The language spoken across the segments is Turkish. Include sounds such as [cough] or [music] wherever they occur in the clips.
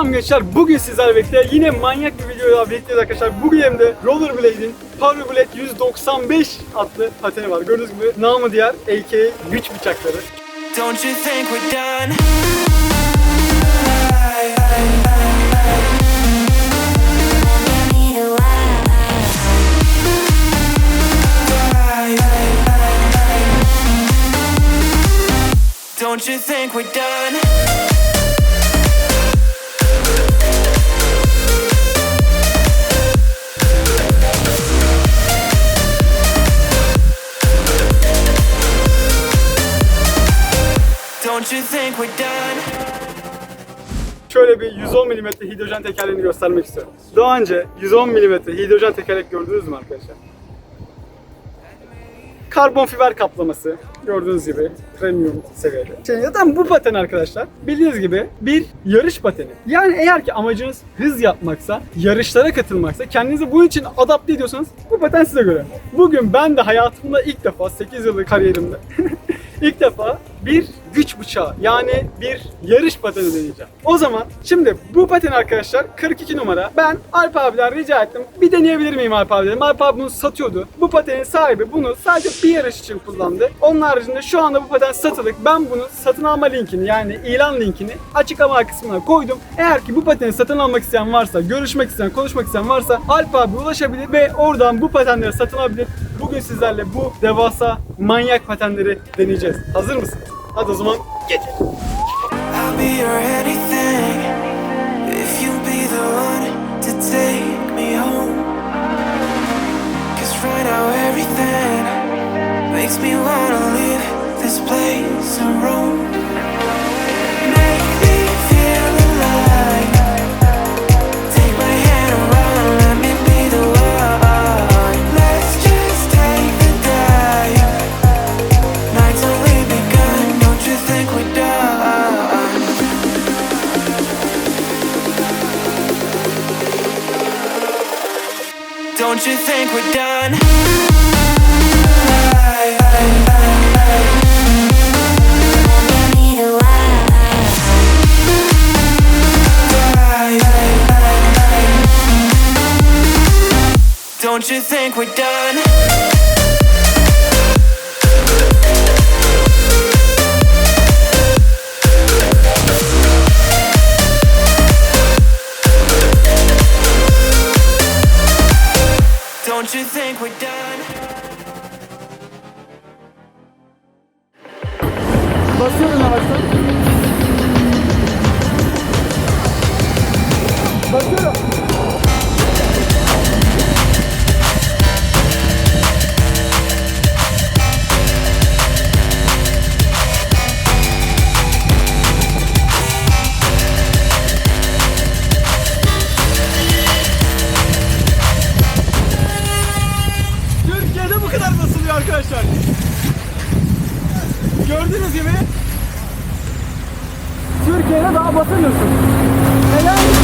Selam gençler. Bugün sizlerle birlikte yine manyak bir videoyla birlikteyiz arkadaşlar. Bugün hem de Rollerblade'in Powerblade 195 adlı pateni var. Gördüğünüz gibi namı diğer a.k.a. güç bıçakları. Don't you think we're done? Don't you think we're done? Şöyle bir 110 mm hidrojen tekerleğini göstermek istiyorum. Daha önce 110 mm hidrojen tekerlek gördünüz mü arkadaşlar? Karbon fiber kaplaması gördüğünüz gibi premium seviyede. Şey, zaten bu paten arkadaşlar bildiğiniz gibi bir yarış pateni. Yani eğer ki amacınız hız yapmaksa, yarışlara katılmaksa, kendinizi bunun için adapte ediyorsanız bu paten size göre. Bugün ben de hayatımda ilk defa 8 yıllık kariyerimde [laughs] ilk defa bir güç bıçağı yani bir yarış pateni deneyeceğim. O zaman şimdi bu paten arkadaşlar 42 numara. Ben Alp abiden rica ettim. Bir deneyebilir miyim Alp abi dedim. Alp abi bunu satıyordu. Bu patenin sahibi bunu sadece bir yarış için kullandı. Onun haricinde şu anda bu paten satılık. Ben bunu satın alma linkini yani ilan linkini açıklama kısmına koydum. Eğer ki bu pateni satın almak isteyen varsa, görüşmek isteyen, konuşmak isteyen varsa Alp abi ulaşabilir ve oradan bu patenleri satın alabilir. Bugün sizlerle bu devasa manyak patenleri deneyeceğiz. Hazır mısınız? Hadi o zaman geçelim. I'll be your anything if you be the one to take me home. Cause right now everything makes me wanna Don't you think we're done? Don't you think we're done? Don't Gördüğünüz gibi Türkiye'de daha basamıyorsun. Neden?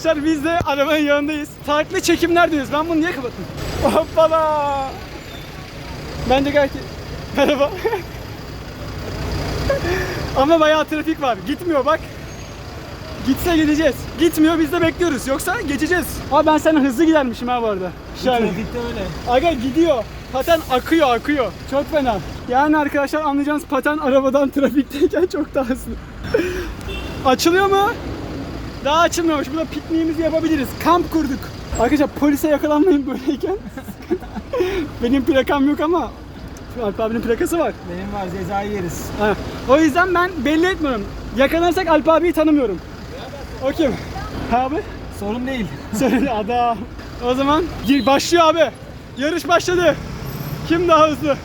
Arkadaşlar biz de arabanın yanındayız. Farklı çekimlerdeyiz. Ben bunu niye kapattım? Hoppala. Bence gayet. [laughs] Merhaba. Ama bayağı trafik var. Gitmiyor bak. Gitse gideceğiz. Gitmiyor biz de bekliyoruz. Yoksa geçeceğiz. Ama ben senden hızlı gidermişim ha bu arada. Şöyle. Trafikte öyle. Aga gidiyor. Paten akıyor akıyor. Çok fena. Yani arkadaşlar anlayacağınız paten arabadan [laughs] trafikteyken çok daha hızlı. Açılıyor mu? Daha açılmıyormuş. Burada pikniğimizi yapabiliriz. Kamp kurduk. Arkadaşlar polise yakalanmayın böyleyken. [laughs] Benim plakam yok ama şu Alp abinin plakası var. Benim var cezayı yeriz. Ha. O yüzden ben belli etmiyorum. Yakalanırsak Alp abiyi tanımıyorum. O kim? Abi? Sorun değil. [laughs] Söyle adam. O zaman gir- başlıyor abi. Yarış başladı. Kim daha hızlı?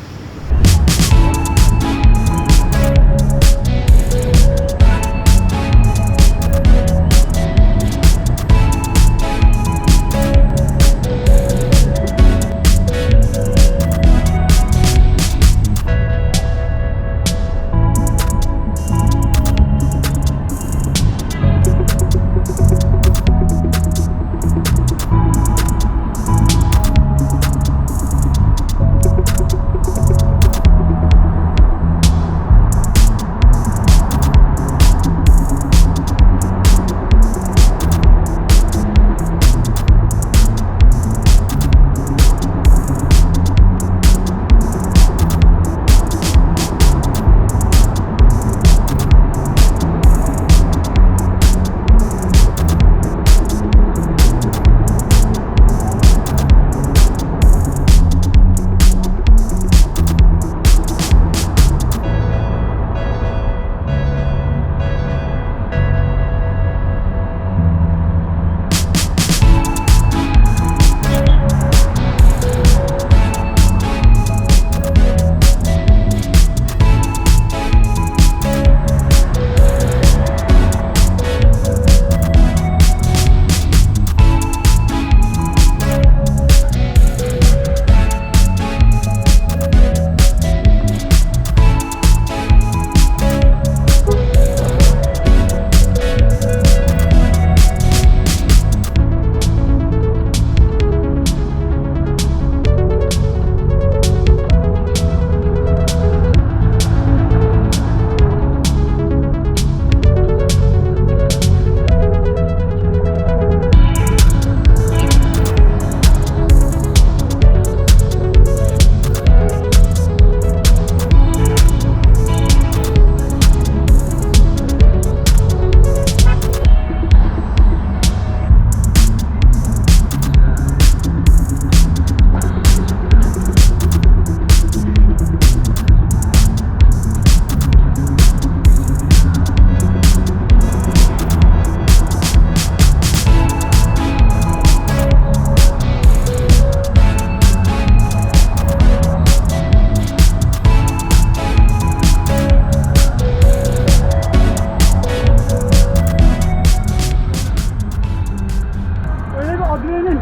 Adrenalin.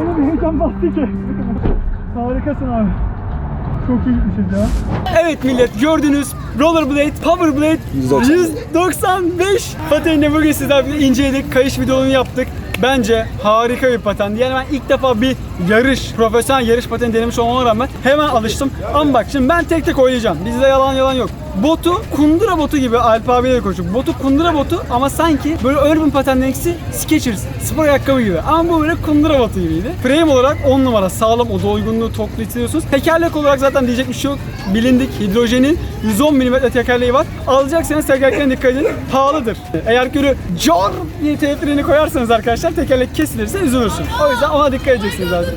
Öyle bir heyecan bastı ki. Harikasın abi. Çok iyi gitmişiz ya. Evet millet gördünüz Rollerblade, Powerblade 195 patenini bugün sizlerle inceledik. Kayış videolarını yaptık. Bence harika bir paten. Yani ben ilk defa bir yarış, profesyonel yarış pateni denemiş olmama rağmen hemen alıştım. Ama bak şimdi ben tek tek oynayacağım. Bizde yalan yalan yok. Botu kundura botu gibi Alp abiyle konuştuk. Botu kundura botu ama sanki böyle urban patenleksi Skechers spor ayakkabı gibi. Ama bu böyle kundura botu gibiydi. Frame olarak 10 numara sağlam o doygunluğu toklu hissediyorsunuz. Tekerlek olarak zaten diyecek bir şey yok. Bilindik hidrojenin 110 mm tekerleği var. Alacaksanız tekerleklerine dikkat edin. Pahalıdır. Eğer ki car diye freni koyarsanız arkadaşlar tekerlek kesilirse üzülürsün. O yüzden ona dikkat edeceksiniz zaten.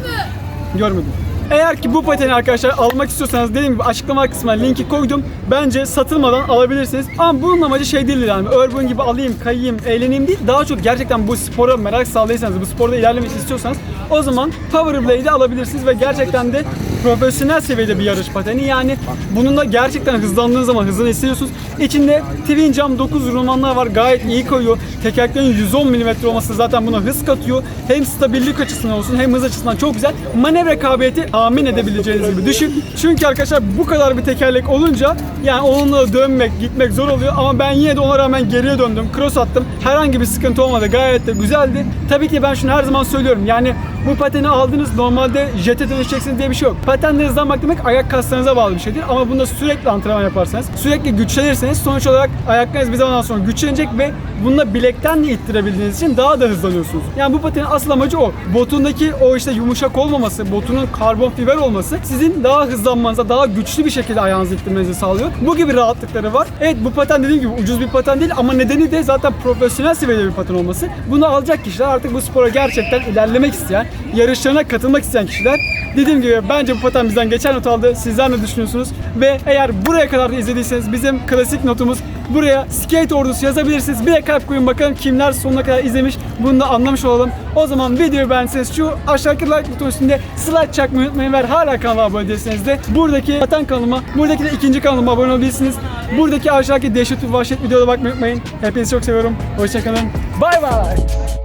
Görmedim. Eğer ki bu pateni arkadaşlar almak istiyorsanız dediğim gibi açıklama kısmına linki koydum. Bence satılmadan alabilirsiniz. Ama bunun amacı şey değil yani urban gibi alayım, kayayım, eğleneyim değil. Daha çok gerçekten bu spora merak sağlayırsanız, bu sporda ilerlemek istiyorsanız o zaman Power alabilirsiniz ve gerçekten de profesyonel seviyede bir yarış pateni. Yani bununla gerçekten hızlandığınız zaman hızını hissediyorsunuz. İçinde Twin Jam 9 rulmanlar var. Gayet iyi koyuyor. Tekerleklerin 110 mm olması zaten buna hız katıyor. Hem stabillik açısından olsun hem hız açısından çok güzel. Manevra kabiliyeti tahmin edebileceğiniz gibi düşün. Çünkü arkadaşlar bu kadar bir tekerlek olunca yani onunla dönmek, gitmek zor oluyor ama ben yine de ona rağmen geriye döndüm. Cross attım. Herhangi bir sıkıntı olmadı. Gayet de güzeldi. Tabii ki ben şunu her zaman söylüyorum. Yani bu pateni aldınız normalde jete dönüşeceksiniz diye bir şey yok. Patenle hızlanmak demek ayak kaslarınıza bağlı bir şeydir. Ama bunda sürekli antrenman yaparsanız, sürekli güçlenirseniz sonuç olarak ayaklarınız bir zamandan sonra güçlenecek ve bununla bilekten de ittirebildiğiniz için daha da hızlanıyorsunuz. Yani bu patenin asıl amacı o. Botundaki o işte yumuşak olmaması, botunun karbon fiber olması sizin daha hızlanmanıza, daha güçlü bir şekilde ayağınızı ittirmenizi sağlıyor. Bu gibi rahatlıkları var. Evet bu paten dediğim gibi ucuz bir paten değil ama nedeni de zaten profesyonel seviyede bir paten olması. Bunu alacak kişiler artık bu spora gerçekten ilerlemek isteyen, yarışlarına katılmak isteyen kişiler. Dediğim gibi bence bu paten bizden geçen not aldı. Sizler ne düşünüyorsunuz? Ve eğer buraya kadar da izlediyseniz bizim klasik notumuz buraya skate ordusu yazabilirsiniz. Bir de kalp koyun bakalım kimler sonuna kadar izlemiş. Bunu da anlamış olalım. O zaman videoyu beğenseniz şu aşağıdaki like butonu üstünde slide çakmayı unutmayın ve hala kanala abone değilseniz de buradaki paten kanalıma, buradaki de ikinci kanalıma abone olabilirsiniz. Buradaki aşağıdaki dehşet ve vahşet videoda bakmayı unutmayın. Hepinizi çok seviyorum. Hoşçakalın. Bay bay.